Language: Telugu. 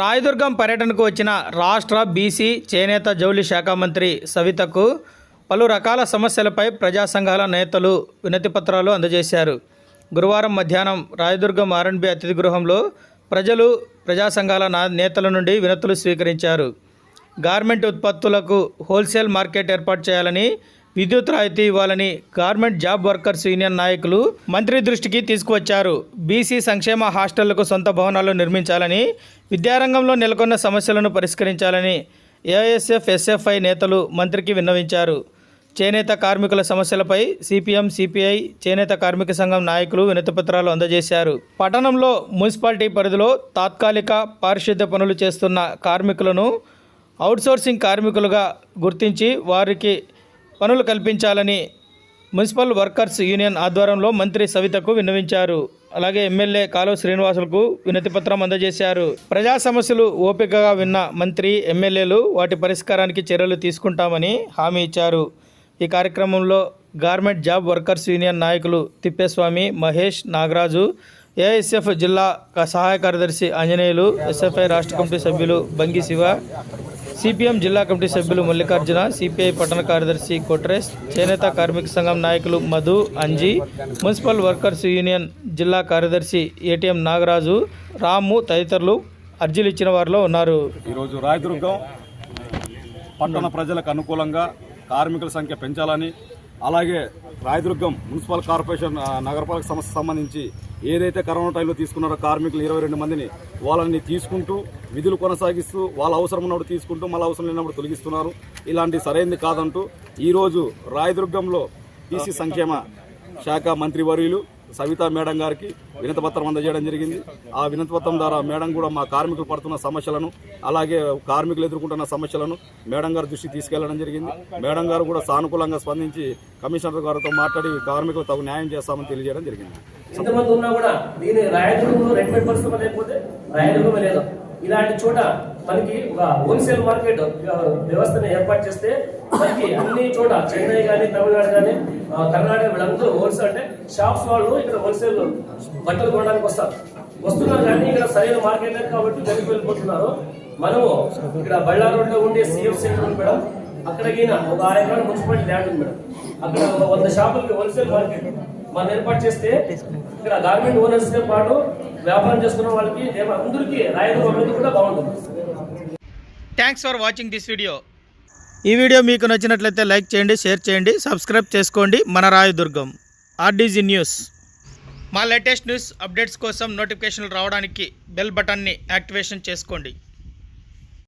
రాయదుర్గం పర్యటనకు వచ్చిన రాష్ట్ర బీసీ చేనేత జౌళి శాఖ మంత్రి సవితకు పలు రకాల సమస్యలపై ప్రజా సంఘాల నేతలు వినతిపత్రాలు అందజేశారు. గురువారం మధ్యాహ్నం రాయదుర్గం ఆర్ఎండ్బి అతిథి గృహంలో ప్రజలు ప్రజా సంఘాల నా- నేతల నుండి వినతులు స్వీకరించారు. గార్మెంట్ ఉత్పత్తులకు హోల్సేల్ మార్కెట్ ఏర్పాటు చేయాలని విద్యుత్ రాయితీ ఇవ్వాలని గార్మెంట్ జాబ్ వర్కర్స్ యూనియన్ నాయకులు మంత్రి దృష్టికి తీసుకువచ్చారు. బీసీ సంక్షేమ హాస్టళ్ళకు సొంత భవనాలు నిర్మించాలని విద్యారంగంలో నెలకొన్న సమస్యలను పరిష్కరించాలని ఏఐఎస్ఎఫ్ ఎస్ఎఫ్ఐ నేతలు మంత్రికి విన్నవించారు. చేనేత కార్మికుల సమస్యలపై సిపిఎం సిపిఐ చేనేత కార్మిక సంఘం నాయకులు వినతిపత్రాలు అందజేశారు. పట్టణంలో మున్సిపాలిటీ పరిధిలో తాత్కాలిక పారిశుద్ధ్య పనులు చేస్తున్న కార్మికులను అవుట్సోర్సింగ్ కార్మికులుగా గుర్తించి వారికి పనులు కల్పించాలని మున్సిపల్ వర్కర్స్ యూనియన్ ఆధ్వర్యంలో మంత్రి సవితకు విన్నవించారు. అలాగే ఎమ్మెల్యే కాలువ శ్రీనివాసులకు వినతిపత్రం అందజేశారు. ప్రజా సమస్యలు ఓపికగా విన్న మంత్రి ఎమ్మెల్యేలు వాటి పరిష్కారానికి చర్యలు తీసుకుంటామని హామీ ఇచ్చారు. ఈ కార్యక్రమంలో గార్మెంట్ జాబ్ వర్కర్స్ యూనియన్ నాయకులు తిప్పేస్వామి మహేష్ నాగరాజు ఏఎస్ఎఫ్ జిల్లా క- సహాయ కార్యదర్శి ఆంజనేయులు ఎస్ఎఫ్ఐ రాష్ట్ర కమిటీ సభ్యులు బంగి శివ సిపిఎం జిల్లా కమిటీ సభ్యులు మల్లికార్జున సిపిఐ పట్టణ కార్యదర్శి కొట్రేస్ చేనేత కార్మిక సంఘం నాయకులు Madhu Anji municipal workers union జిల్లా కార్యదర్శి ఏటీఎం నాగరాజు రాము తదితరులు అర్జీలు ఇచ్చిన వారిలో ఉన్నారు. ఈరోజు రాయదుర్గం పట్టణ ప్రజలకు అనుకూలంగా కార్మికుల సంఖ్య పెంచాలని అలాగే రాయదుర్గం మున్సిపల్ కార్పొరేషన్ నగరపాలక సంస్థ సంబంధించి ఏదైతే కరోనా టైంలో తీసుకున్నారో కార్మికులు ఇరవై రెండు మందిని వాళ్ళని తీసుకుంటూ విధులు కొనసాగిస్తూ వాళ్ళ అవసరం ఉన్నప్పుడు తీసుకుంటూ మళ్ళీ అవసరం లేనప్పుడు తొలగిస్తున్నారు. ఇలాంటి సరైనది కాదంటూ ఈరోజు రాయదుర్గంలో పీసీ సంక్షేమ శాఖ మంత్రివర్యులు సవితా మేడం గారికి వినతిపత్రం అందజేయడం జరిగింది. ఆ వినతిపత్రం ద్వారా మేడం కూడా మా కార్మికులు పడుతున్న సమస్యలను అలాగే కార్మికులు ఎదుర్కొంటున్న సమస్యలను మేడం గారి దృష్టికి తీసుకెళ్ళడం జరిగింది. మేడం గారు కూడా సానుకూలంగా స్పందించి కమిషనర్ గారితో మాట్లాడి కార్మికులు తగు న్యాయం చేస్తామని తెలియజేయడం జరిగింది. ఎంతమంది ఉన్నా కూడా దీని రెడీమేడ్ పరిశ్రమ లేకపోతే రాయదుర్గమే లేదు. ఇలాంటి చోట మనకి ఒక హోల్సేల్ మార్కెట్ వ్యవస్థను ఏర్పాటు చేస్తే మనకి అన్ని చోట చెన్నై కానీ తమిళనాడు కానీ కర్ణాటక వీళ్ళందరూ హోల్సేల్ అంటే షాప్స్ వాళ్ళు ఇక్కడ హోల్సేల్ బట్టలు కొనడానికి వస్తారు. వస్తున్నారు కానీ ఇక్కడ సరైన మార్కెట్ లేదు కాబట్టి వెనక్కి వెళ్ళిపోతున్నారు. మనము ఇక్కడ బళ్ళార్ రోడ్లో ఉండే సీఎం సెంటర్ ఉంది మేడం. అక్కడ ఒక ఆరు మున్సిపాలిటీ ల్యాండ్ ఉంది మేడం. అక్కడ వంద షాపులకి హోల్సేల్ మార్కెట్ మనం ఏర్పాటు చేస్తే ఇక్కడ గార్మెంట్ ఓనర్స్తో పాటు వ్యాపారం చేసుకున్న వాళ్ళకి అందరికీ రాయదు కూడా బాగుంటుంది. Thanks for watching this video ఈ వీడియో మీకు నచ్చినట్లయితే లైక్ చేయండి షేర్ చేయండి సబ్స్క్రైబ్ చేసుకోండి. మన రాయదుర్గం ఆర్డీజీ న్యూస్. మా లేటెస్ట్ న్యూస్ అప్డేట్స్ కోసం నోటిఫికేషన్లు రావడానికి బెల్ బటన్ని యాక్టివేషన్ చేసుకోండి.